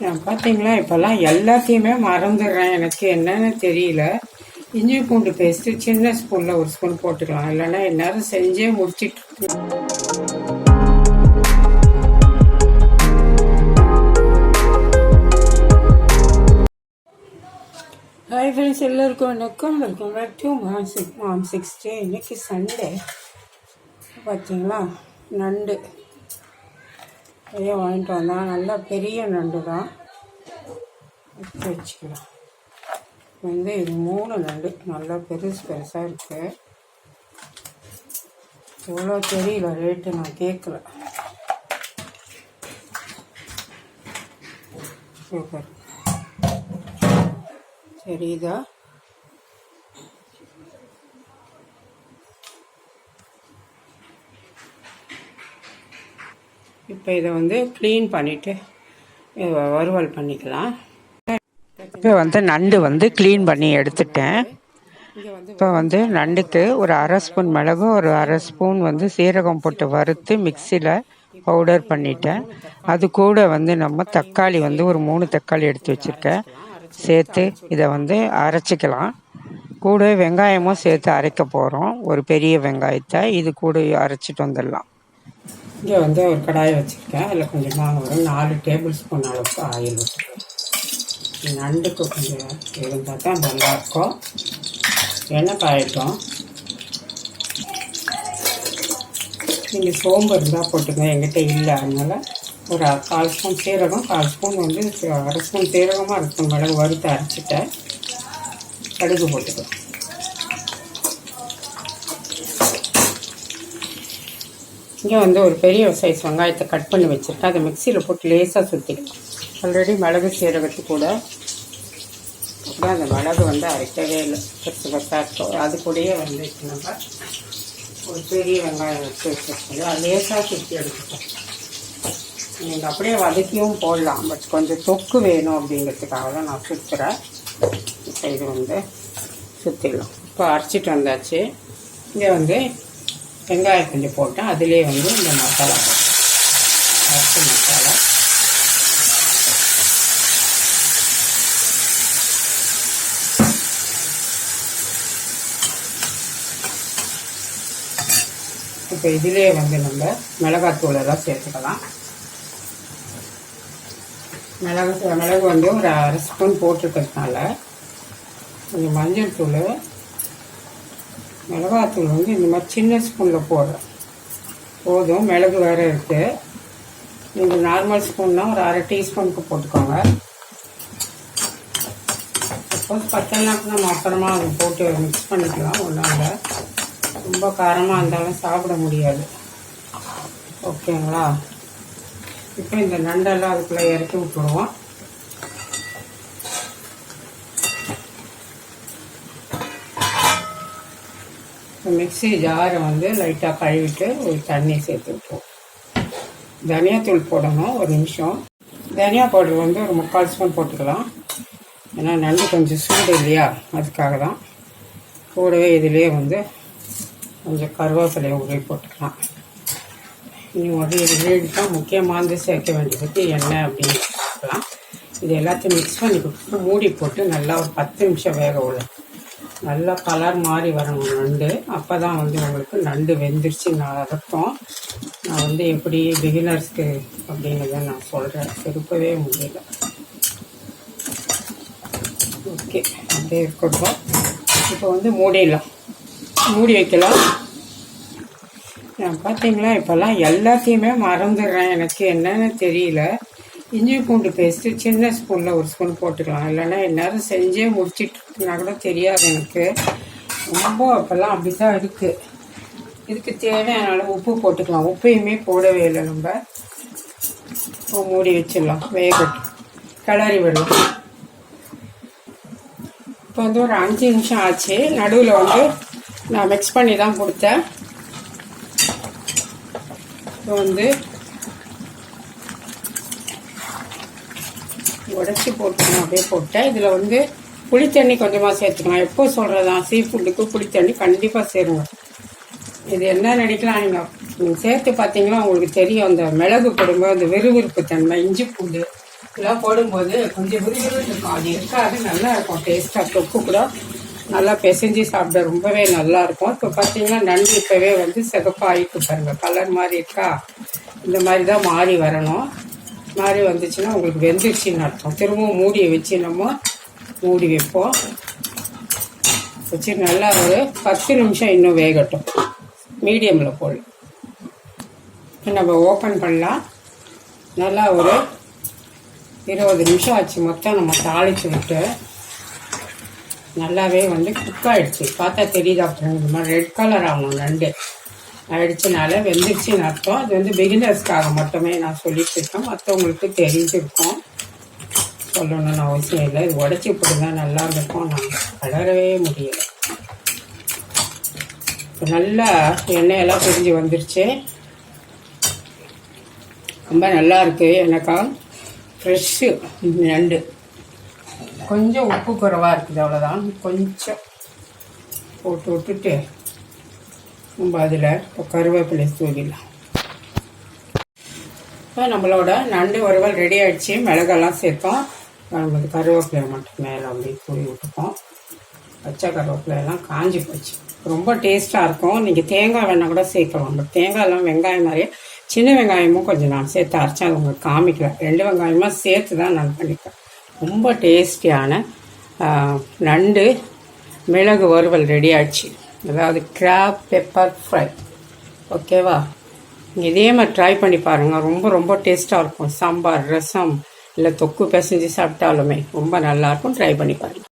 நான் பார்த்தீங்களா இப்போல்லாம் எல்லாத்தையுமே மறந்துடுறேன். எனக்கு என்னன்னு தெரியல. இஞ்சி பூண்டு பேஸ்ட்டு சின்ன ஸ்பூனில் ஒரு ஸ்பூன் போட்டுக்கலாம். இல்லைன்னா எந்நேரம் செஞ்சே முடிச்சிட்டு ஹாய் ஃப்ரெண்ட்ஸ் எல்லோருக்கும் வணக்கம். Welcome back to mom six mom six day இன்னைக்கு சண்டே பார்த்தீங்களா நண்டு. நிறைய வாங்கிட்டு வந்தால் நல்லா பெரிய நண்டு தான். எடுத்து வச்சுக்கலாம் வந்து இது மூணு நண்டு. நல்லா பெருசு பெருசாக இருக்குது எவ்வளோ தெரியல ரேட்டு நான் கேட்கல சூப்பர். சரிதா இப்போ இதை வந்து க்ளீன் பண்ணிவிட்டு வறுவல் பண்ணிக்கலாம். இப்போ வந்து நண்டு வந்து க்ளீன் பண்ணி எடுத்துட்டேன். இப்போ வந்து நண்டுக்கு ஒரு அரை ஸ்பூன் மிளகு ஒரு அரை ஸ்பூன் வந்து சீரகம் போட்டு வறுத்து மிக்சியில் பவுடர் பண்ணிட்டேன். அது கூட வந்து நம்ம தக்காளி வந்து ஒரு மூணு தக்காளி எடுத்து வச்சுருக்கேன். சேர்த்து இதை வந்து அரைச்சிக்கலாம். கூட வெங்காயமும் சேர்த்து அரைக்க போகிறோம் ஒரு பெரிய வெங்காயத்தை இது கூட அரைச்சிட்டு வந்துடலாம். இங்கே வந்து ஒரு கடாயை வச்சுருக்கேன். அதில் கொஞ்சமாக ஒரு நாலு டேபிள் ஸ்பூன் அளவுக்கு ஆயில் வச்சுருக்கேன். நண்டுக்கு கொஞ்சம் இருந்தால் தான் நல்லாயிருக்கும். எண்ணெய் காயட்டும். நீங்கள் சோம்பு இருந்தால் போட்டுங்க. எங்கிட்ட இல்லை. அதனால் ஒரு கால் ஸ்பூன் சீரகம் கால் ஸ்பூன் வந்து அரை ஸ்பூன் சீரகமாக இருக்கும் மிளகு வறுத்து அரைச்சிட்டேன். கடுகு போட்டுக்கலாம். இங்கே வந்து ஒரு பெரிய சைஸ் வெங்காயத்தை கட் பண்ணி வச்சுருக்கேன். அதை மிக்சியில் போட்டு லேசாக சுற்றிக்கலாம் ஆல்ரெடி மிளகு சீரகத்து கூட. அப்புறம் அந்த மிளகு வந்து அரைக்கவே இல்லை. பெருசு பெருசாக இருக்கும் அது கூடயே வந்து நம்ம ஒரு பெரிய வெங்காயம் வச்சு வச்சுருக்கோம். அது லேசாக சுற்றி எடுத்துப்போம். நீங்கள் அப்படியே வதக்கியும் போடலாம். பட் கொஞ்சம் தொக்கு வேணும் அப்படிங்கிறதுக்காக தான் நான் சுற்றுறேன் இப்போ இது வந்து சுற்றிடலாம் இப்போ அரைச்சிட்டு வந்தாச்சு. இங்கே வந்து வெங்காயம் கொஞ்சம் போட்டேன் அதிலே வந்து இந்த மசாலா போட்டேன் மசாலா. இப்போ இதிலே வந்து நம்ம மிளகாத்தூள் எல்லாம் சேர்த்துக்கலாம். மிளகு மிளகு வந்து ஒரு அரை ஸ்பூன் போட்டிருக்கிறதுனால கொஞ்சம் மஞ்சள் தூள் மிளகாத்தூள் வந்து இந்த மாதிரி சின்ன ஸ்பூனில் போடுறேன் போதும் மிளகு வேறு இருக்குது நீங்கள் நார்மல் ஸ்பூன்னா ஒரு அரை டீஸ்பூனுக்கு போட்டுக்கோங்க. சப்போஸ் பத்தலைனாக்கு நம்ம அப்புறமா அதை போட்டு மிக்ஸ் பண்ணிக்கலாம் ஒன்றும் இல்லை ரொம்ப காரமாக இருந்தாலும் சாப்பிட முடியாது. ஓகேங்களா இப்போ இந்த நண்டெல்லாம் அதுக்குள்ளே இறக்கி விட்டுருவோம். மிக்ஸி ஜாரை வந்து லைட்டாக கழுவிட்டு ஒரு தண்ணி சேர்த்து விட்டுருவோம். தனியாத்தூள் போடணும் ஒரு நிமிஷம். தனியா பவுடர் வந்து ஒரு முக்கால் ஸ்பூன் போட்டுக்கலாம். ஏன்னா நண்டு கொஞ்சம் சூடு இல்லையா? அதுக்காக தான் கூடவே இதுலேயே வந்து கொஞ்சம் கருவேப்பிலையை உருவி போட்டுக்கலாம். இனி ஒரு இது தான் முக்கியமானது சேர்க்க வேண்டியதுக்கு என்ன அப்படின்னு பார்க்கலாம். இது எல்லாத்தையும் மிக்ஸ் பண்ணி கொடுத்துட்டு மூடி போட்டு நல்லா ஒரு பத்து நிமிஷம் வேக விடலாம் நல்லா கலர் மாறி வரணும் நண்டு. அப்போ தான் வந்து உங்களுக்கு நண்டு வெந்துருச்சு நான் அர்த்தம் நான் வந்து எப்படி பிகினர்ஸ்க்கு அப்படிங்கிறத நான் சொல்கிறேன் திருப்பவே முடியல. ஓகே அப்படியே இருக்கட்டும் இப்போ வந்து மூடிடலாம். மூடி வைக்கலாம். நான் பார்த்தீங்களா இப்போல்லாம் எல்லாத்தையுமே மறந்துடுறேன். எனக்கு என்னன்னு தெரியல. இஞ்சி பூண்டு பேஸ்ட்டு சின்ன ஸ்பூனில் ஒரு ஸ்பூன் போட்டுக்கலாம். இல்லைன்னா எந்நேரம் செஞ்சே முடிச்சிட்டு இருக்குன்னா கூட தெரியாது எனக்கு. ரொம்ப அப்போல்லாம் அப்படி தான் இருக்குது இதுக்கு தேவையான அளவு உப்பு போட்டுக்கலாம். உப்பையுமே போடவே இல்லை நம்ம. இப்போ மூடி வச்சிடலாம். வேகட்டும். கிளறி விடலாம். இப்போ வந்து ஒரு அஞ்சு நிமிஷம் ஆச்சு. நடுவில் வந்து நான் மிக்ஸ் பண்ணி தான் கொடுத்தேன். இப்போ வந்து உடச்சி போட்டுக்கணும் அப்படியே போட்டேன் இதில் வந்து புளித்தண்ணி கொஞ்சமாக சேர்த்துக்கலாம். எப்போ சொல்கிறதான் சீ ஃபுட்டுக்கு புளித்தண்ணி கண்டிப்பாக சேருங்க. இது என்ன நினைக்கலாம் நீங்கள் நீங்கள் சேர்த்து பார்த்தீங்கன்னா உங்களுக்கு தெரியும். அந்த மிளகு போடும்போது அந்த விறுவிறுப்பு தன்மை இஞ்சி பூண்டு இதெல்லாம் போடும்போது கொஞ்சம் விறுவிறுன்னு இருக்கும். அது இருக்காது நல்லா இருக்கும். டேஸ்ட்டாக தொக்கு கூட நல்லா பிசைஞ்சு சாப்பிட ரொம்பவே நல்லா இருக்கும். இப்போ பார்த்தீங்கன்னா நண்டு இப்போவே வந்து சிகப்பாயிட்டு பாருங்க. கலர் மாதிரி இருக்கா? இந்த மாதிரி தான் மாறி வரணும். மாதிரி வந்துச்சுன்னா உங்களுக்கு வெந்துருச்சுன்னு அர்த்தம். திரும்பவும் மூடியை வச்சு நம்ம மூடி வைப்போம். வச்சு நல்லா ஒரு பத்து நிமிஷம் இன்னும் வேகட்டும். மீடியமில் போல் நம்ம ஓப்பன் பண்ணலாம். நல்லா ஒரு இருபது நிமிஷம் ஆச்சு மொத்தம் நம்ம தாளித்து விட்டு நல்லாவே வந்து குக் பார்த்தா தெரியுதா அப்புறம் இந்த மாதிரி ரெட் கலர் ஆகும் நண்டு ஆயிடுச்சுனால வெந்துருச்சுன்னு அர்த்தம் அது வந்து பிகினர்ஸ்க்காக மட்டுமே நான் சொல்லிட்டு இருக்கேன் மற்றவங்களுக்கு தெரிஞ்சிருக்கோம். சொல்லணும்னு அவசியம் இல்லை. இது உடச்சி போட்டுங்க நல்லா இருக்கும். நான் வளரவே முடியல. நல்லா எண்ணெயெல்லாம் பிரிஞ்சு வந்துருச்சு. ரொம்ப நல்லா இருக்கு. எனக்கா ஃப்ரெஷ்ஷு. நண்டு கொஞ்சம் உப்பு குறைவாக இருக்குது. அவ்வளோதான் கொஞ்சம் போட்டு விட்டுட்டு நம்ம அதில் இப்போ கருவேப்பிலை தூவிடலாம். இப்போ நம்மளோட நண்டு வறுவல் ரெடி ஆகிடுச்சு மிளகெல்லாம் சேர்த்தோம். நம்ம கருவேப்பிலை மட்டும் மேலே அப்படி தூவி விட்டுப்போம். பச்சை கருவேப்பிலையெல்லாம் காஞ்சி போச்சு. ரொம்ப டேஸ்ட்டாக இருக்கும். நீங்கள் தேங்காய் வேணால் கூட சேர்க்கலாம். பட் தேங்காயெல்லாம் வெங்காயம் நிறைய சின்ன வெங்காயமும் கொஞ்சம் நான் சேர்த்து அரைச்சேன். அது உங்களுக்கு காமிக்கல. ரெண்டு வெங்காயமாக சேர்த்து தான் நான் பண்ணிப்பேன். ரொம்ப டேஸ்டியான நண்டு மிளகு வறுவல் ரெடி ஆச்சு அதாவது கிராப் பெப்பர் ஃப்ரை ஓகேவா இதே மாதிரி ட்ரை பண்ணி பாருங்கள் ரொம்ப ரொம்ப டேஸ்ட்டாக இருக்கும். சாம்பார் ரசம் இல்லை தொக்கு பிசைஞ்சு சாப்பிட்டாலுமே ரொம்ப நல்லாயிருக்கும் ட்ரை பண்ணி பாருங்கள்